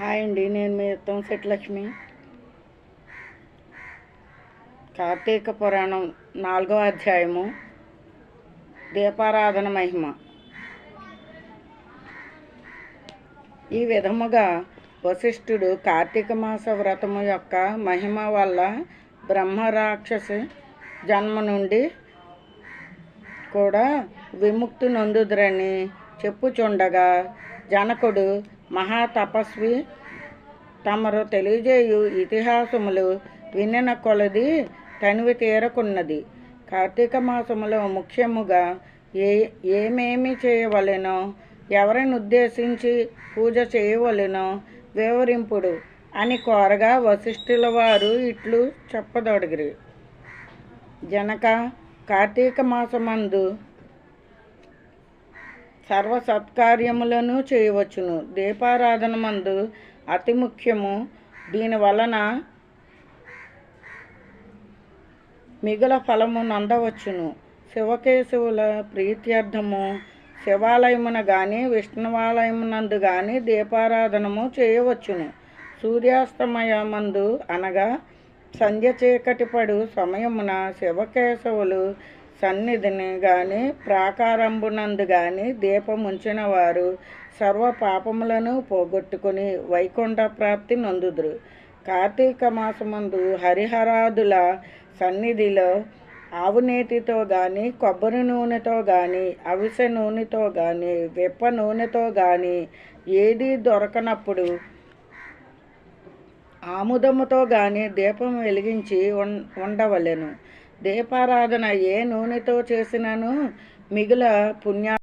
Hi అండి నేను మీ తులసిటి లక్ష్మి కార్తీక పురాణం నాలుగో అధ్యాయము దీపారాధన మహిమ. ఈ విధముగా వశిష్ఠుడు కార్తీక మాస వ్రతము యొక్క మహిమ వల్ల బ్రహ్మరాక్షసి జన్మ నుండి కూడా విముక్తి నొందుదురని చెప్పుచుండగా జనకుడు మహాతపస్వి. తమరు తెలియజేయు ఇతిహాసములు వినిన కొలది తనివి తీరకున్నది. కార్తీక మాసములో ముఖ్యముగా ఏ ఏమేమి చేయవలెనో ఎవరిని ఉద్దేశించి పూజ చేయవలెనో వివరింపుడు అని కోరగా వశిష్ఠుల వారు ఇట్లు చెప్పదొడిగిరి. జనక కార్తీక మాసమందు సర్వ సత్కార్యములను చేయవచ్చును. దీపారాధన మందు అతి ముఖ్యము. దీని వలన మిగుల ఫలము నందవచ్చును. శివకేశవుల ప్రీత్యర్థము. శివాలయమున కానీ విష్ణువాలయమునందు కానీ దీపారాధనము చేయవచ్చును. సూర్యాస్తమయమందు అనగా సంధ్య చీకటి పడు సమయమున శివకేశవులు సన్నిధిని గాని ప్రాకారంబునందు గాని దీపముంచిన వారు సర్వ పాపములను పోగొట్టుకుని వైకుంఠ ప్రాప్తి నొందుదురు. కార్తీక మాసమందు హరిహరాదుల సన్నిధిలో ఆవు నేతితో కానీ కొబ్బరి నూనెతో కానీ అవిసె నూనెతో కానీ విప్ప నూనెతో కానీ ఏది దొరకనప్పుడు ఆముదముతో కానీ దీపం వెలిగించి ఉన్ ఉండవలెను. దీపారాధన ఏ నూనెతో చేసినను మిగుల పుణ్య